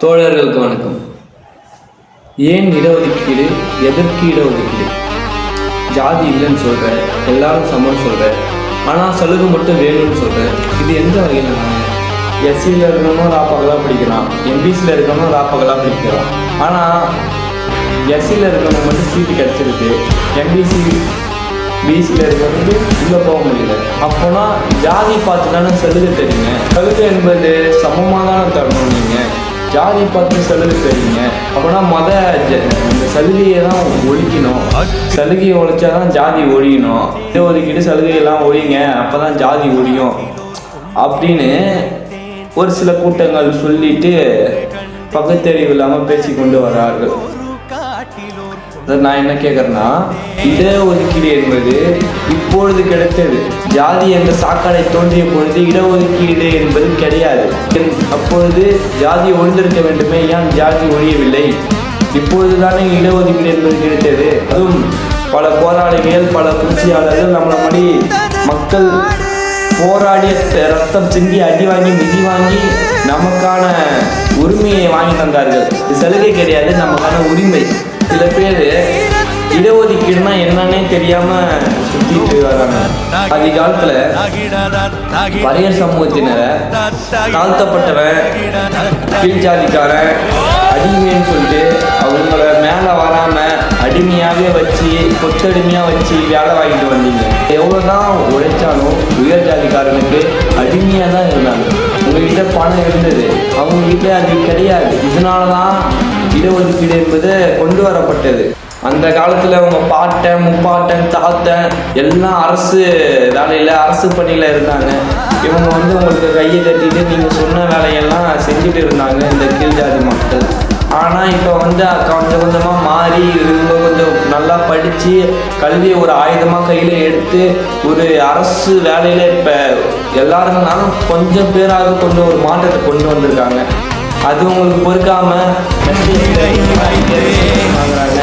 தோழர்களுக்கு வணக்கம். ஏன் இடஒதுக்கீடு எதற்கு இடஒதுக்கீடு ஜாதி இல்லைன்னு சொல்கிறேன் எல்லாரும் சமம் சொல்கிறேன் ஆனால் சலுகை மட்டும் வேணும்னு சொல்கிறேன் இது எந்த வகையில் எஸ்சியில் இருக்கணும் ராப்பகலாக படிக்கிறான் எம்பிசியில் இருக்கணும் ராப்பகலாக படிக்கிறான். ஆனால் எஸ்சியில் இருக்கணும் மட்டும் சீட்டு கிடச்சிருக்கு எம்பிசி பிசியில் இருக்கிறவங்க உள்ளே போக முடியல. அப்போனா ஜாதி பார்த்து தானே சலுகை தெரியுங்க சலுகை என்பது சமமாக தானே தரணும் நீங்கள் ஜாதி பார்த்து சலுகை தெரியுங்க அப்போனா மத இந்த சலுகையை தான் ஒழிக்கணும். சலுகையை ஒழிச்சா தான் ஜாதி ஒழியணும். இதை ஒதுக்கிட்டு சலுகையெல்லாம் ஒழிங்க அப்போ தான் ஜாதி ஒழியும். அப்படின்னு ஒரு சில கூட்டங்கள் சொல்லிட்டு பகுத்தறிவு இல்லாமல் பேசி கொண்டு வரார்கள். நான் என்ன கேட்குறேன்னா இட ஒதுக்கீடு என்பது இப்பொழுது கிடைத்தது. ஜாதி என்ற சாக்காடை தோன்றிய பொழுது இடஒதுக்கீடு என்பது கிடையாது. அப்பொழுது ஜாதி ஒழிந்திருக்க வேண்டுமே ஏன் ஜாதி ஒழியவில்லை? இப்பொழுது தானே இடஒதுக்கீடு என்பது கிடைத்தது. அதுவும் பல போராளிகள் பல புரட்சியாளர்கள் நம்மளை மாதிரி மக்கள் போராடிய ரத்தம் சிந்தி அடி வாங்கி மிதி வாங்கி நமக்கான உரிமையை வாங்கி தந்தார்கள். சலுகை கிடையாது நமக்கான உரிமை. இடஒதுக்கீடுனா என்னன்னே தெரியாம சுத்திட்டு வராங்க. ஆதி காலத்துல பழையர் சமூகத்தினரை தாழ்த்தப்பட்டவன் கீழ்ஜாதிக்காரன் அடிமைன்னு சொல்லிட்டு அவங்கள மேல வராம அடிமையாவே வச்சு கொத்தடிமையா வச்சு வேலை வாங்கிட்டு வந்தீங்க. எவ்வளவுதான் உழைச்சாலும் உயர் ஜாதிக்காரனுக்கு அடிமையா தான் இருந்தாங்க. உங்ககிட்ட பணம் இருந்தது. அவங்க கிட்ட அது கிடையாது. இதனால தான் இடஒதுக்கீடு என்பது கொண்டு வரப்பட்டது. அந்த காலத்தில் அவங்க பாட்டன் முப்பாட்டன் தாத்தன் எல்லாம் அரசு வேலையில் அரசு பணியில் இருந்தாங்க. இவங்க வந்து உங்களுக்கு கையை கட்டிட்டு நீங்கள் சொன்ன வேலையெல்லாம் செஞ்சுட்டு இருந்தாங்க இந்த கீழ் ஜாதி மக்கள். ஆனால் இப்போ வந்து கொஞ்சம் கொஞ்சமாக மாறி இவங்க கொஞ்சம் நல்லா படித்து கல்வியை ஒரு ஆயுதமாக கையில் எடுத்து ஒரு அரசு வேலையில் இப்போ எல்லாருக்குனாலும் கொஞ்சம் பேராக கொஞ்சம் ஒரு மாற்றத்தை கொண்டு வந்திருக்காங்க. அது உங்களுக்கு பொறுக்காமல் வாங்குறாங்க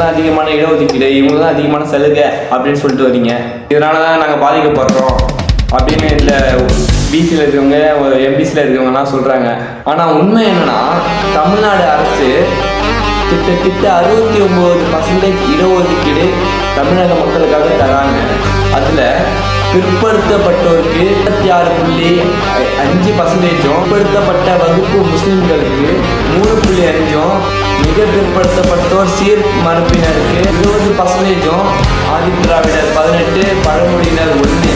தான் அதிகமான இடஒதுக்கீடு இவங்க தான் அதிகமான சலுகை அப்படின்னு சொல்லிட்டு வரீங்க இதனால தான் நாங்கள் பாதிக்கப்படுறோம் அப்படின்னு இந்த பிசியில் இருக்கவங்க ஒரு எம்பிசியில் இருக்கவங்கலாம் சொல்கிறாங்க ஆனால் உண்மை என்னன்னா தமிழ்நாடு அரசு கிட்டத்தட்ட அறுபத்தி ஒம்பது பர்சன்டேஜ் இடஒதுக்கீடு தமிழக மக்களுக்காக தராங்க. அதில் பிற்படுத்தப்பட்டோருக்கு இருபத்தி ஆறு புள்ளி அஞ்சு பர்சன்டேஜும் பிற்படுத்தப்பட்ட வகுப்பு முஸ்லிம்களுக்கு மூணு புள்ளி அஞ்சும் மிக பிற்படுத்தப்பட்டோர் சீர் மரப்பினருக்கு இருபது பர்சன்டேஜும் ஆதித்திராவிடர் பதினெட்டு பழங்குடியினர் ஒன்று.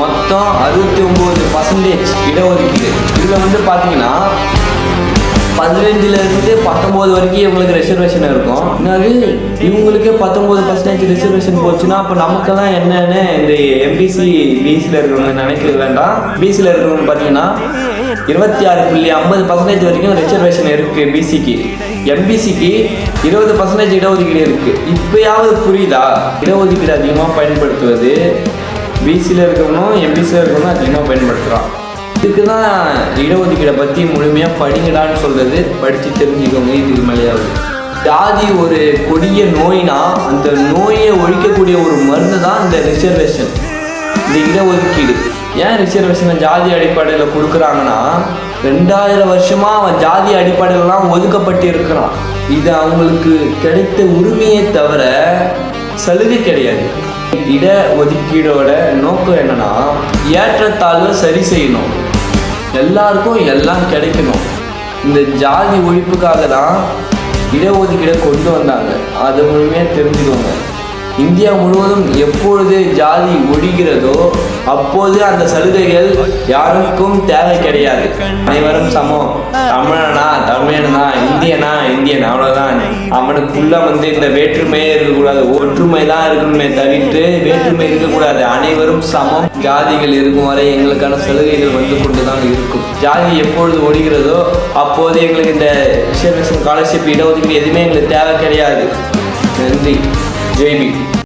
மொத்தம் அறுபத்தி ஒம்பது பர்சன்டேஜ் இடஒதுக்கீடு. இதில் வந்து பார்த்தீங்கன்னா பதினஞ்சுல இருந்து பத்தொன்பது வரைக்கும் இவங்களுக்கு ரிசர்வேஷன் இருக்கும். இன்னொரு இவங்களுக்கே பத்தொன்பது பர்சன்டேஜ் ரிசர்வேஷன் போச்சுன்னா அப்போ நமக்கெல்லாம் என்னன்னு இந்த எம்பிசி பிசியில் இருக்கிறவங்க நினைக்க வேண்டாம். பிசியில் இருக்கிறவங்க பார்த்தீங்கன்னா இருபத்தி ஆறு புள்ளி ஐம்பது பர்சன்டேஜ் வரைக்கும் ரிசர்வேஷன் இருக்கு பிசிக்கு எம்பிசிக்கு இருபது பர்சன்டேஜ் இடஒதுக்கீடு இருக்கு. இப்பயாவது புரியுதா? இடஒதுக்கீடு அதிகமாக பயன்படுத்துவது பிசியில் இருக்கணும் எம்பிசியில் இருக்கணும் அதிகமாக பயன்படுத்துகிறான் இதுக்கு தான் இடஒதுக்கீடை பற்றி முழுமையாக படிங்கடான்னு சொல்கிறது படித்து தெரிஞ்சுக்கோங்க. இதுக்கு மேலேயாவது ஜாதி ஒரு கொடிய நோய்னா அந்த நோயை ஒழிக்கக்கூடிய ஒரு மருந்து தான் இந்த ரிசர்வேஷன். இந்த இடஒதுக்கீடு. ஏன் ரிசர்வேஷனை ஜாதி அடிப்படையில் கொடுக்குறாங்கன்னா ரெண்டாயிரம் வருஷமாக அவன் ஜாதி அடிப்படையிலலாம் ஒதுக்கப்பட்டு இருக்கிறான் இது அவங்களுக்கு கிடைத்த உரிமையை தவிர சலுகை கிடையாது. இட ஒதுக்கீடோட நோக்கம் என்னன்னா ஏற்றத்தாழ்வை சரி செய்யணும். எல்லாருக்கும் எல்லாம் கிடைக்கணும். இந்த ஜாதி ஒழிப்புக்காக தான் இடஒதுக்கீடை கொண்டு வந்தாங்க. அது முழுமையாக தெரிஞ்சுக்கோங்க. இந்தியா முழுவதும் எப்பொழுது ஜாதி ஒழிகிறதோ அப்போது அந்த சலுகைகள் யாருக்கும் தேவை கிடையாது. அனைவரும் சமம். தமிழனா தமிழனா இந்தியனா இந்தியன் அவ்வளோதான் அவனுக்குள்ள வந்து இந்த வேற்றுமையே இருக்கக்கூடாது. ஒற்றுமை தான் இருக்கணுமே தவிர்த்து வேற்றுமை இருக்கக்கூடாது. அனைவரும் சமம். ஜாதிகள் இருக்கும் வரை எங்களுக்கான சலுகைகள் வந்து கொண்டு தான் இருக்கும். ஜாதி எப்பொழுது ஒடுகிறதோ அப்போது எங்களுக்கு இந்த ரிசர்வேஷன் ஸ்காலர்ஷிப் இடஒதுக்கீடு எதுவுமே எங்களுக்கு தேவை கிடையாது. நன்றி. ஜெய்பி